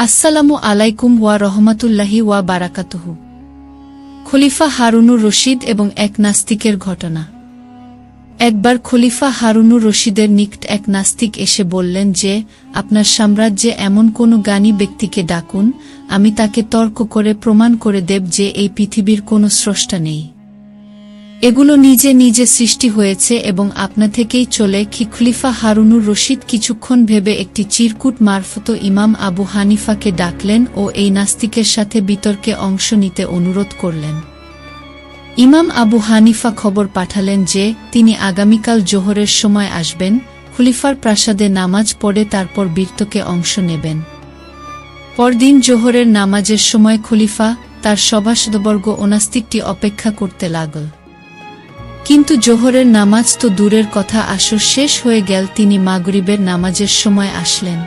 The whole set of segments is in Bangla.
আসসালামু আলাইকুম ওয়া রহমাতুল্লাহি ওয়া বারাকাতুহু। খলিফা হারুনুর রশিদ এবং এক নাস্তিকের ঘটনা। একবার খলিফা হারুনুর রশিদের নিকট এক নাস্তিক এসে বললেন যে, আপনার সাম্রাজ্যে এমন কোনো জ্ঞানী ব্যক্তিকে ডাকুন, আমি তাকে তর্ক করে প্রমাণ করে দেব যে এই পৃথিবীর কোনো স্রষ্টা নেই। এগুলো নিজে নিজে সৃষ্টি হয়েছে এবং আপনা থেকেই চলে কি খলিফা হারুনুর রশিদ কিছুক্ষণ ভেবে একটি চিরকুট মারফত ইমাম আবু হানিফাকে ডাকলেন ও এই নাস্তিকের সাথে বিতর্কে অংশ নিতে অনুরোধ করলেন। ইমাম আবু হানিফা খবর পাঠালেন যে, তিনি আগামীকাল জোহরের সময় আসবেন, খলিফার প্রাসাদে নামাজ পড়ে তারপর বীরতকে অংশ নেবেন। পরদিন জোহরের নামাজের সময় খলিফা তার সভাসদবর্গ অনাস্তিকটি অপেক্ষা করতে লাগল। কিন্তু জোহরের নামাজ তো দূরের কথা, আসর শেষ হয়ে গেল, তিনি মাগরিবের নামাজের সময় আসলেন।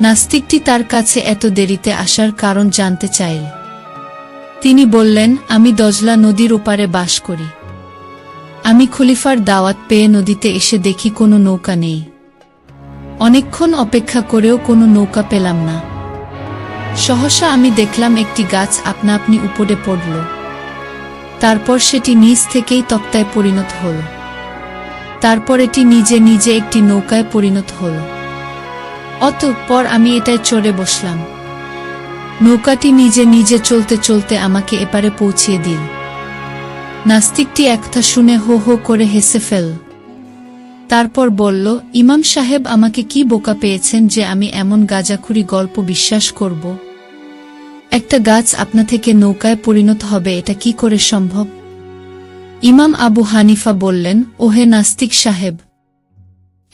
নাস্তিকটি তার কাছে এত দেরিতে আসার কারণ জানতে চাইল। তিনি বললেন, আমি দজলা নদীর ওপারে বাস করি। আমি খলিফার দাওয়াত পেয়ে নদীতে এসে দেখি কোনো নৌকা নেই। অনেকক্ষণ অপেক্ষা করেও কোনো নৌকা পেলাম না। সহসা আমি দেখলাম একটি গাছ আপনা আপনি উপরে পড়ল। তারপর সেটি নিজ থেকেই তক্তায় পরিণত হল। তারপর এটি নিজে নিজে একটি নৌকায় পরিণত হল। অতঃপর আমি এটায় চড়ে বসলাম। নৌকাটি নিজে নিজে চলতে চলতে আমাকে এপারে পৌঁছিয়ে দিল। নাস্তিকটি একথা শুনে হো হো করে হেসে ফেল। তারপর বলল, ইমাম সাহেব, আমাকে কি বোকা পেয়েছেন যে আমি এমন গাজাখুরি গল্প বিশ্বাস করব? একটা গাছ আপনা থেকে নৌকায় পরিণত হবে, এটা কি করে সম্ভব? ইমাম আবু হানিফা বললেন, ওহে নাস্তিক সাহেব,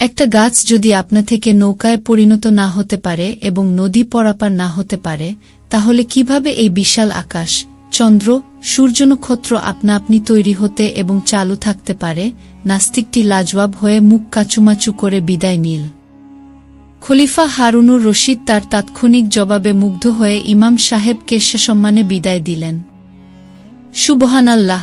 একটা গাছ যদি আপনা থেকে নৌকায় পরিণত না হতে পারে এবং নদী পরাপার না হতে পারে, তাহলে কীভাবে এই বিশাল আকাশ, চন্দ্র সূর্য নক্ষত্র আপনা আপনি তৈরি হতে এবং চালু থাকতে পারে? নাস্তিকটি লাজবাব হয়ে মুখ কাচুমাচু করে বিদায় নিল। খলিফা হারুনুর রশিদ তার তাৎক্ষণিক জবাবে মুগ্ধ হয়ে ইমাম সাহেবকে সম্মানে বিদায় দিলেন। সুবহান আল্লাহ